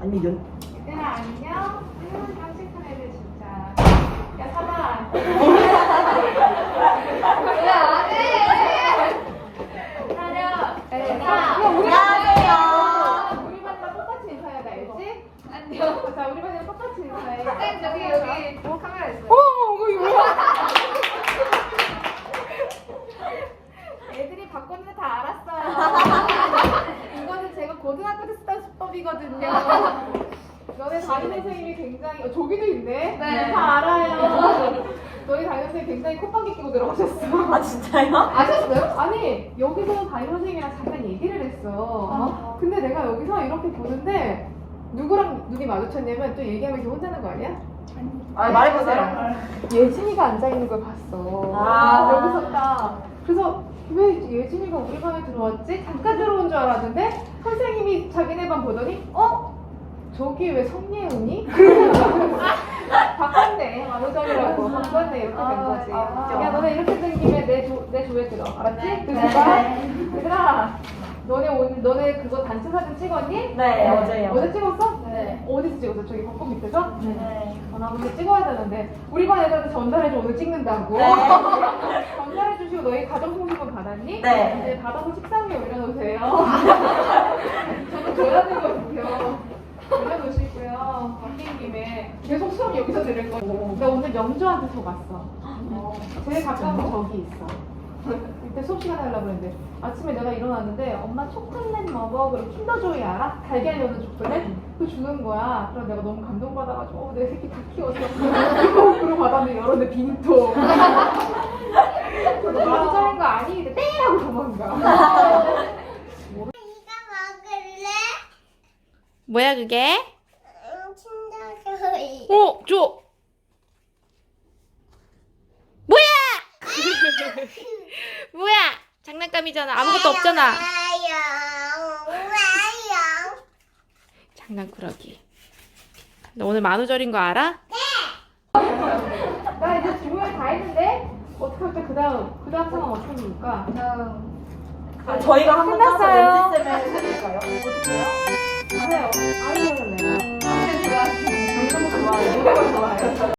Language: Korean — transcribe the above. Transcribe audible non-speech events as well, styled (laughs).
아니 연 얘들아 안녕? 아유 깜찍한 애들 진짜 야 사봐 야 안해 사려 야 안녕하세요. 우리 반이랑 똑같이 인사해야 돼 알지? 안녕 자 우리 반이랑 똑같이 인사해 쌤 여기 여기 뭐 카메라 있어 어머 이거 뭐야 애들이 바꿨는데 다 알았어요 (laughs) 이거는 제가 고등학교 때 쓰던 수법이거든요 너네 담임 선생님이 굉장히 어, 저기도 있네. 네. 다 알아요. 너희 담임 선생님 굉장히 콧방귀 끼고 들어가셨어. 아 진짜요? 아셨어요? 아니 여기서 담임 선생님이랑 잠깐 얘기를 했어. 어. 근데 내가 여기서 이렇게 보는데 누구랑 눈이 마주쳤냐면 또 얘기하면 이렇게 혼자는 거 아니야? 아 말해보세요. 예진이가 앉아 있는 걸 봤어. 아. 여기서 딱. 그래서 왜 예진이가 우리 반에 들어왔지? 잠깐 들어온 줄 알았는데 선생님이 자기네 반 보더니 어? 저기 왜 성예은이? (laughs) 바꿨네 만우절이라고 바꿨네 이렇게 된 거지. 아. 야 너네 이렇게 된 김에 내, 조, 내 조에 들어 알았지? 네. 봐. 얘들아 너네 오늘 너네 그거 단체 사진 찍었니? 네, 어제요. 어제 찍었어? 네. 어디서 찍었어? 저기 벚꽃 밑에서? 네. 아, 나 근데 찍어야 되는데 우리 반 애들한테 전달해줘 오늘 찍는다고 네. (laughs) 전달해주시고 너희 가정송신권 받았니? 네. 이제 받아서 책상 위에 올려놓으세요 저도 줘야 되거든요 올려놓으시고요 바뀐 김에 계속 수업 여기서 들을 거고 나 오늘 영주한테 적었어 제일 가까운 거 저기 있어 (laughs) 그때 수업 시간 하려고 했는데 아침에 내가 일어났는데 엄마 초콜릿 먹어 그리고 킨더조이 알아? 달걀 넣는 초콜릿? 그거 주는 거야 그래서 내가 너무 감동받아가지고 어, 내 새끼 다 키웠어 그리고 받았는데 열었는데 빈통 나도 저런 거 아니는데 땡 하고 도망가 이거 먹을래? 뭐야 그게? 응, 친다소이. 어, 줘. 뭐야? 뭐야? 장난감이잖아. 아무것도 없잖아. 장난꾸러기. 너 오늘 만우절인 거 알아? 나 이제 주문을 다 했는데 어떡할까 그 다음 그 다음 상황 어떻게 입을까? 그럼 저희가 한번 끝났어요. 해드릴까요? 어떡해요? 그래요 아이디어를 내가 좋아. 좋아해 좋아해